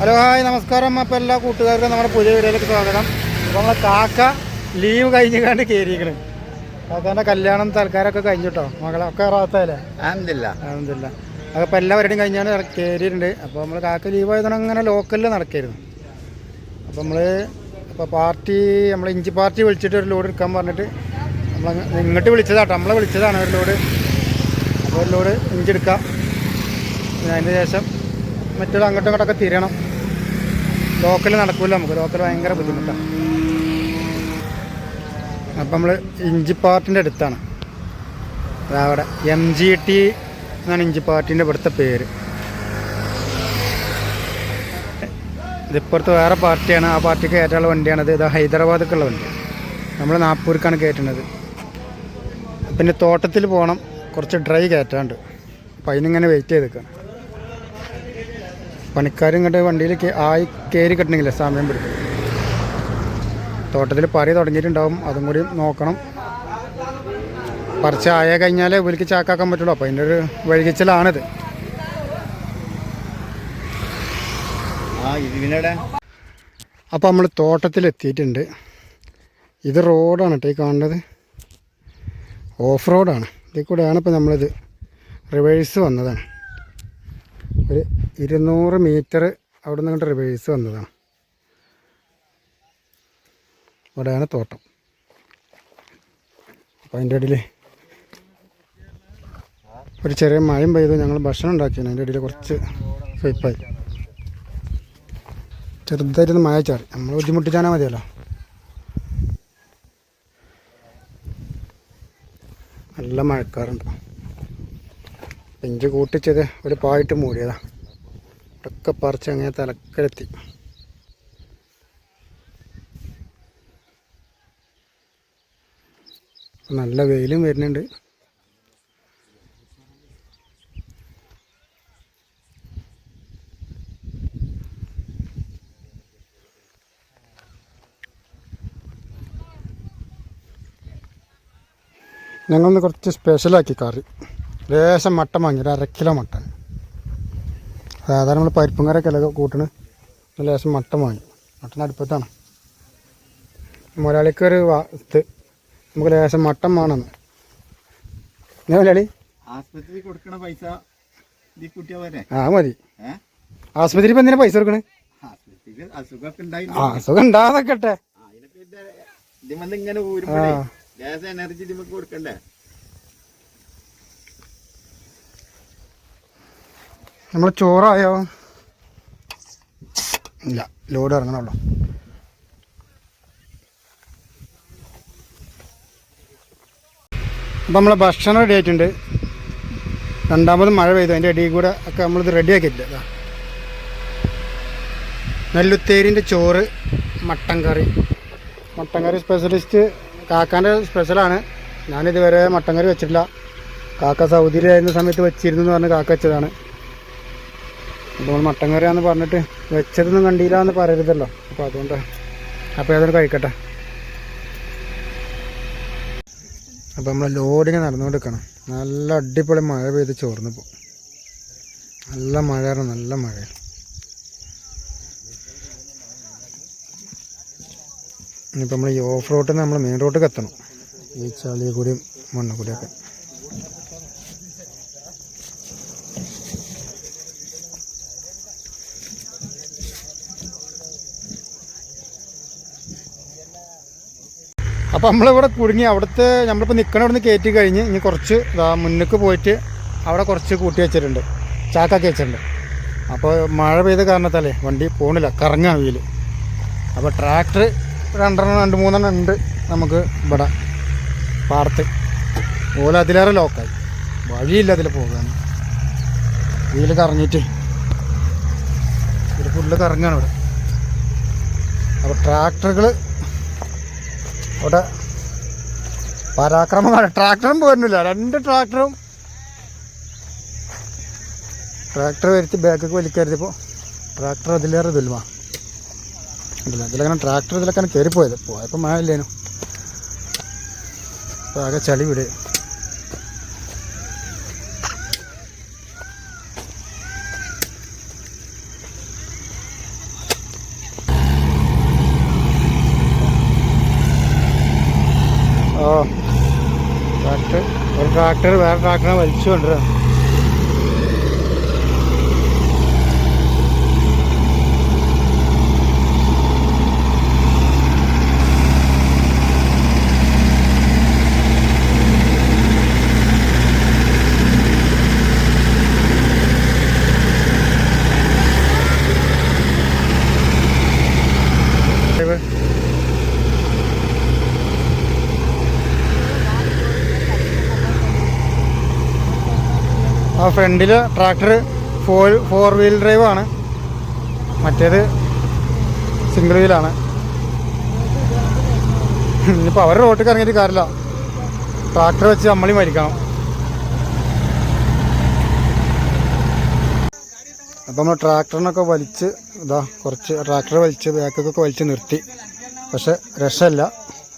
Hello hi നമസ്കാരം. അപ്പോൾ എല്ലാ കൂട്ടുകാർക്കും നമ്മുടെ പുതിയ വീഡിയോയിലേക്ക് സ്വാഗതം. അപ്പോൾ നമ്മളെ കാക്ക ലീവ് കഴിഞ്ഞ് കണ്ട് കയറിയിരിക്കണ് കാക്കാന്റെ കല്യാണം തൽക്കാരമൊക്കെ കഴിഞ്ഞിട്ടോ മകളൊക്കെ റാത്തല്ലേ ആനന്ദില്ല ആനന്ദില്ല അപ്പോൾ എല്ലാവരുടെയും കഴിഞ്ഞാണ് കയറിയിട്ടുണ്ട് അപ്പോൾ നമ്മൾ കാക്ക ലീവ് ആയതുകൊണ്ട് അങ്ങനെ ലോക്കലിൽ നടക്കായിരുന്നു. അപ്പോൾ നമ്മൾ ഇപ്പോൾ പാർട്ടി നമ്മൾ ഇഞ്ചി പാർട്ടി വിളിച്ചിട്ട് ഒരു ലോഡ് എടുക്കാൻ പറഞ്ഞിട്ട് നമ്മൾ ഇങ്ങോട്ട് വിളിച്ചതാട്ടോ നമ്മളെ വിളിച്ചതാണ് ഒരു ലോഡ് അപ്പോൾ ഒരു ലോഡ് ഇഞ്ചി എടുക്കാം. പിന്നെ അതിന് ശേഷം മറ്റൊരു അങ്ങോട്ടും ഇങ്ങോട്ടൊക്കെ തിരിയണം ലോക്കൽ നടക്കില്ല നമുക്ക്. ലോക്കൽ ഭയങ്കര ബുദ്ധിമുട്ടാണ്. അപ്പം നമ്മൾ ഇഞ്ചി പാർട്ടിന്റെ അടുത്താണ്. അതവിടെ എം ജി ടി എന്നാണ് ഇഞ്ചി പാർട്ടിന്റെ ഇവിടുത്തെ പേര്. ഇതിപ്പുറത്ത് വേറെ പാർട്ടിയാണ്. ആ പാർട്ടിക്ക് കയറ്റാനുള്ള വണ്ടിയാണത് ഇത് ഹൈദരാബാദിലേക്കുള്ള വണ്ടി നമ്മൾ നാഗ്പൂർക്കാണ് കയറ്റുന്നത്. പിന്നെ തോട്ടത്തിൽ പോകണം കുറച്ച് ഡ്രൈ കയറ്റാണ്ട് അപ്പം അതിനിങ്ങനെ വെയിറ്റ് ചെയ്ത് പണിക്കാരും ഇങ്ങോട്ട് വണ്ടിയിൽ ആയി കയറി കിട്ടണമെങ്കിലേ സമയം പിടിക്കും തോട്ടത്തിൽ പറി തുടങ്ങിയിട്ടുണ്ടാവും. അതും കൂടി നോക്കണം. പറിച്ച് ആയ കഴിഞ്ഞാലേ ഇവർക്ക് ചാക്കാക്കാൻ പറ്റുള്ളൂ. അപ്പോൾ അതിന്റെ ഒരു വഴുകിച്ചലാണിത്. അപ്പോൾ നമ്മൾ തോട്ടത്തിലെത്തിയിട്ടുണ്ട് ഇത് റോഡാണ് കേട്ടോ ഈ കാണുന്നത്. ഓഫ് റോഡാണ് ഇതിൽ കൂടെയാണ് ഇപ്പോൾ നമ്മളിത് റിവേഴ്സ് വന്നതാണ്. ഒരു ഇരുന്നൂറ് മീറ്റർ അവിടെ നിന്ന് റിവേഴ്സ് വന്നതാണ്. ഇവിടെയാണ് തോട്ടം. അപ്പോൾ അതിന്റെ ഇടയിൽ ഒരു ചെറിയ മഴയും പെയ്തു. ഞങ്ങൾ ഭക്ഷണം ഉണ്ടാക്കിയാണ്. അതിന്റെ ഇടയിൽ കുറച്ച് സ്വയ്പായി ചെറുതായിട്ടൊന്ന് മഴ ചാറി. നമ്മൾ ബുദ്ധിമുട്ടിച്ചാൽ മതിയല്ലോ. നല്ല മഴക്കാറുണ്ട്. പെഞ്ച് കൂട്ടിച്ചത് ഒരു പായിട്ട് മൂടിയതാ. ഒക്കെ പറിച്ച് അങ്ങനെ തലക്കലെത്തി നല്ല വെയിലും വരുന്നുണ്ട്. ഞങ്ങളൊന്ന് കുറച്ച് സ്പെഷ്യലാക്കി കറി. ലേശം മട്ടൻ വാങ്ങി ഒരു അര കിലോ മട്ടൻ. സാധാരണ നമ്മൾ പരിപ്പും കറിയൊക്കെ അല്ല കൂട്ടണ്? നല്ല ലേശം മട്ടൻ വാങ്ങി. മട്ടൻ അടുപ്പത്താണ്. മുതലാളിക്ക് ഒരു ഇത്. നമുക്ക് ലേശം മട്ടൻ വേണമെന്ന് ഞാൻ മുതലാളി ആസ്പത്രി കൊടുക്കണ പൈസ ആ മതി. ആസ്പത്രി ഇപ്പം എന്തിനാ പൈസ കൊടുക്കണേ? അസുഖം ഉണ്ടാകട്ടെ ഇതിമെന്ന് ഇങ്ങനെ എനർജി കൊടുക്കണ്ടേ? നമ്മൾ ചോറായോ? ഇല്ല ലോഡ് ഇറങ്ങണമല്ലോ അപ്പം നമ്മളെ ഭക്ഷണം റെഡി ആയിട്ടുണ്ട്. രണ്ടാമത് മഴ പെയ്തു. അതിന്റെ അടിയിൽ കൂടെ ഒക്കെ നമ്മളിത് റെഡി ആക്കിയിട്ടില്ല നെല്ലുത്തേരിന്റെ ചോറ് mutton curry. Mutton curry specialist കാക്കാന്റെ സ്പെഷ്യലാണ് ഞാനിതുവരെ മട്ടൻ കറി വെച്ചിട്ടില്ല. കാക്ക സൗദിയിലായിരുന്ന സമയത്ത് വെച്ചിരുന്നു എന്ന് പറഞ്ഞ് കാക്ക വെച്ചതാണ്. നമ്മൾ മട്ടൻ കറിയാന്ന് പറഞ്ഞിട്ട് വെച്ചതൊന്നും കണ്ടില്ല എന്ന് പറയരുതല്ലോ. അപ്പോൾ അതുകൊണ്ട് അപ്പോൾ ഏതൊരു കഴിക്കട്ടെ. അപ്പോൾ നമ്മൾ ലോഡിങ് നടന്നുകൊണ്ടിരിക്കണം. നല്ല അടിപൊളി മഴ പെയ്ത് ചോർന്നു പോകും നല്ല മഴയാണ് നല്ല മഴ. ഇനിയിപ്പോൾ നമ്മൾ ഈ ഓഫ് റോട്ടിൽ നമ്മൾ മെയിൻ റോട്ടിൽ എത്തണം. ഈ ചളി കൂടിയും മണ്ണ് കൂടിയൊക്കെ. അപ്പോൾ നമ്മളിവിടെ കുടുങ്ങി അവിടുത്തെ നമ്മളിപ്പോൾ നിൽക്കണ അവിടെ നിന്ന് കയറ്റി കഴിഞ്ഞ് ഇനി കുറച്ച് മുന്നിക്ക് പോയിട്ട് അവിടെ കുറച്ച് കൂട്ടി വെച്ചിട്ടുണ്ട് ചാക്കാക്കി വെച്ചിട്ടുണ്ട്. അപ്പോൾ മഴ പെയ്ത കാരണത്താലേ വണ്ടി പോണില്ല കറങ്ങാൻ വീൽ. അപ്പോൾ ട്രാക്ടർ രണ്ടെണ്ണം രണ്ട് മൂന്നെണ്ണം ഉണ്ട് നമുക്ക് ഇവിടെ പാടത്ത്. ഓല അതിലേറെ ലോക്കായി. വഴിയില്ല അതിൽ പോകാൻ വീൽ കറങ്ങിയിട്ട് ഇത് ഫുള്ള് കറങ്ങാണ് ഇവിടെ. അപ്പോൾ ട്രാക്ടറുകൾ അവിടെ പരാക്രമമാണ് ട്രാക്ടറും പോരുന്നില്ല. രണ്ട് ട്രാക്ടറും. ട്രാക്ടർ വരുത്തി ബാക്കൊക്കെ വലിക്കരുതിപ്പോൾ ട്രാക്ടർ അതിലേറെ ദുൽമാ. ഇല്ല ഇതിലങ്ങനെ ട്രാക്ടർ ഇതിലൊക്കെ കയറിപ്പോയത് പോയപ്പോൾ മഴ ഇല്ലേനു. ആകെ ചളി വിട് ട്രാക്ടർ ഒരു ട്രാക്ടർ വേറെ ട്രാക്ടറെ വലിച്ചു കൊണ്ടുവരാം ആ ഫ്രണ്ടിൽ tractor four four wheel drive ആണ്. മറ്റേത് സിംഗിൾ വീലാണ് ഇനിയിപ്പോൾ അവർ റോട്ടിൽ ഇറങ്ങിയിട്ട് കാര്യമില്ല. ട്രാക്ടർ വെച്ച് നമ്മളി മരിക്കണം. അപ്പം നമ്മൾ ട്രാക്ടറിനൊക്കെ വലിച്ച് ഇതാ കുറച്ച് ട്രാക്ടർ വലിച്ച് ബാക്കൊക്കെ വലിച്ച് നിർത്തി. പക്ഷെ രക്ഷമല്ല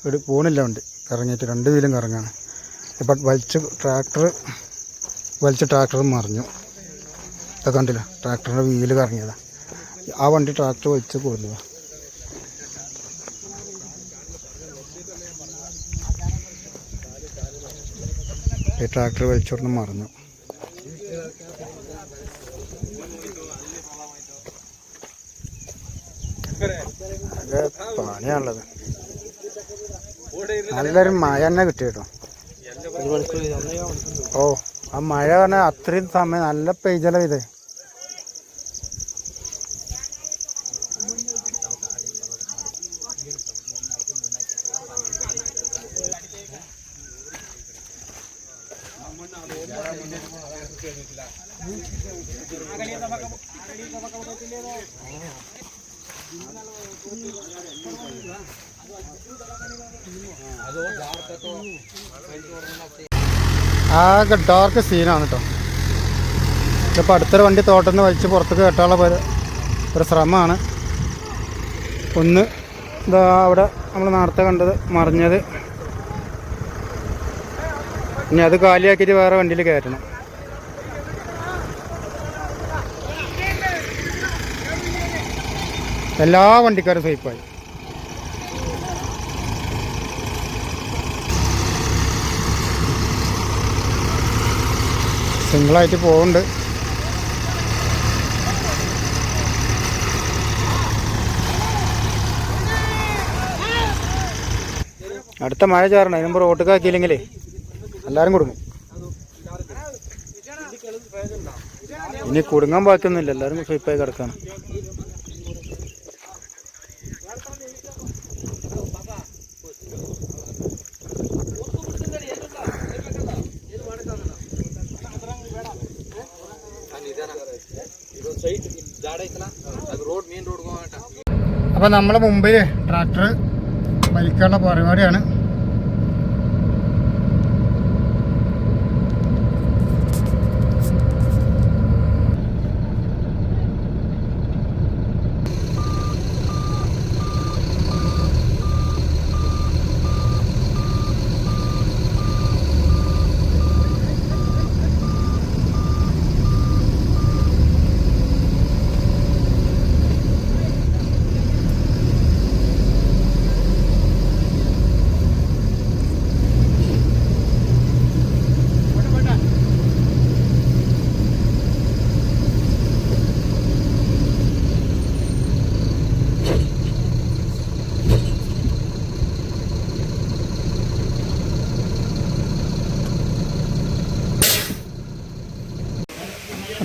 ഒരു പോണില്ല വണ്ടി. കറങ്ങിയിട്ട് രണ്ട് വീലും കറങ്ങാണ്. ഇപ്പം വലിച്ച് ട്രാക്ടർ വലിച്ച ട്രാക്ടർ മറിഞ്ഞു. അത് കണ്ടില്ല? ട്രാക്ടറിന്റെ വീൽ കറങ്ങിയതാ. ആ വണ്ടി ട്രാക്ടർ വലിച്ച് കൊടുത്തതാണ് ഈ ട്രാക്ടർ വലിച്ചോടന്ന് മറിഞ്ഞു. പണിയാണുള്ളത്. നല്ലൊരു മഴ തന്നെ കിട്ടി കേട്ടോ ഓ. ആ മഴ പറഞ്ഞാൽ അത്രയും സമയം നല്ല പെയ്ജല ഇത്? ആകെ ഡാർക്ക് സീനാണ് കേട്ടോ ഇതിപ്പോൾ അടുത്തൊരു വണ്ടി തോട്ടത്തിൽ നിന്ന് വലിച്ച് പുറത്തേക്ക് കെട്ടാനുള്ള ഒരു ശ്രമമാണ്. ഒന്ന് ഇതാ അവിടെ നമ്മൾ നേരത്തെ കണ്ടത് മറിഞ്ഞത്. ഇനി അത് കാലിയാക്കിയിട്ട് വേറെ വണ്ടിയിൽ കയറ്റണം. എല്ലാ വണ്ടിക്കാരും സേഫായി സിംഗിളായിട്ട് പോകുന്നുണ്ട് അടുത്ത മഴ ചാറണം. അതിന് മുമ്പ് റോട്ടിൽ ആക്കിയില്ലെങ്കിലേ എല്ലാവരും കൊടുക്കും ഇനി കുടുങ്ങാൻ ബാക്കിയൊന്നുമില്ല. എല്ലാവരും സ്വീപ്പായി കിടക്കാണ്. അപ്പൊ നമ്മളെ മുമ്പിൽ ട്രാക്ടർ വലിക്കാനുള്ള പരിപാടിയാണ്.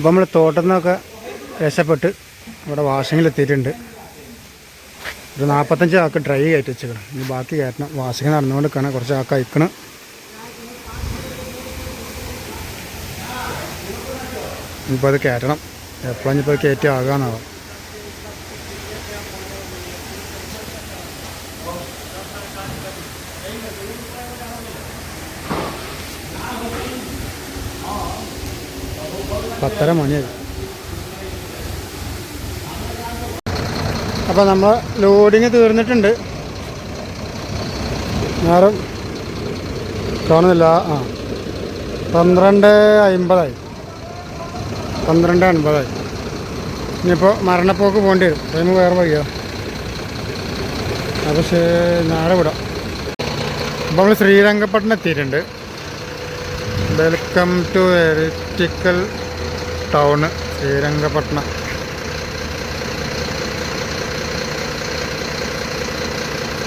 അപ്പോൾ നമ്മൾ തോട്ടത്തിൽ നിന്നൊക്കെ രക്ഷപ്പെട്ട് ഇവിടെ വാഷിങ്ങിൽ എത്തിയിട്ടുണ്ട് ഒരു നാൽപ്പത്തഞ്ച് ആൾക്ക് ഡ്രൈ ആയിട്ട് വെച്ചേക്കണം. ഇനി ബാക്കി കയറ്റണം. വാഷിങ് നടന്നുകൊണ്ട് കാണാൻ കുറച്ച് ആൾക്ക് അയക്കണം. ഇനിയിപ്പോൾ അത് കയറ്റണം. എപ്പോഴാണ് ഇപ്പോൾ കയറ്റി ആകാന്നാവും? പത്തര മണിയായി അപ്പോൾ നമ്മൾ ലോഡിങ് തീർന്നിട്ടുണ്ട്. നേരം കാണുന്നില്ല. ആ പന്ത്രണ്ട് അമ്പതായി പന്ത്രണ്ട് അൻപതായി. ഇനിയിപ്പോൾ മരണപ്പോക്ക് പോകേണ്ടി വരും. ടൈം വേറെ വഴിയാ. അപ്പോൾ നേരെ വിടാം. അപ്പോൾ നമ്മൾ ശ്രീരംഗപട്ടണം എത്തിയിട്ടുണ്ട്. വെൽക്കം ടു എറിറ്റിക്കൽ ടൗണ് ശ്രീരംഗപട്ടണം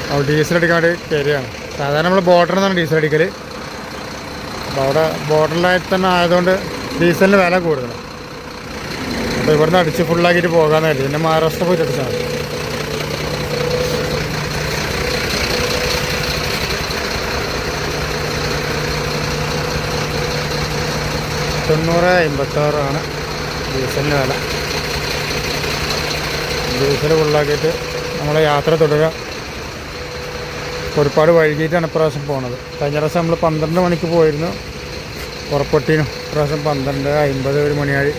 അപ്പോൾ ഡീസൽ അടിക്കാണ്ട് കയറിയാണ് സാധാരണ നമ്മൾ ബോർഡറിൽ നിന്നാണ് ഡീസൽ അടിക്കൽ അപ്പോൾ അവിടെ ബോട്ടറിലായി തന്നെ ആയതുകൊണ്ട് ഡീസലിന് വില കൂടുതലാണ് അപ്പോൾ ഇവിടുന്ന് അടിച്ച് ഫുള്ളാക്കിയിട്ട് പോകാമെന്ന് കരുതി. പിന്നെ മഹാരാഷ്ട്ര പോയിട്ട് അടിച്ചാൽ തൊണ്ണൂറ് അമ്പത്താറാണ് ഡീസലിന് വില. ഡീസൽ ഫുള്ളാക്കിയിട്ട് നമ്മളെ യാത്ര തുടരുക ഒരുപാട് വൈകിട്ടാണ് ഇപ്രാവശ്യം പോണത്. കഴിഞ്ഞ പ്രാവശ്യം നമ്മൾ പന്ത്രണ്ട് മണിക്ക് പോയിരുന്നു. പുറപ്പെട്ടിനും. ഇപ്രാവശ്യം പന്ത്രണ്ട് അമ്പത് ഒരു മണിയായി.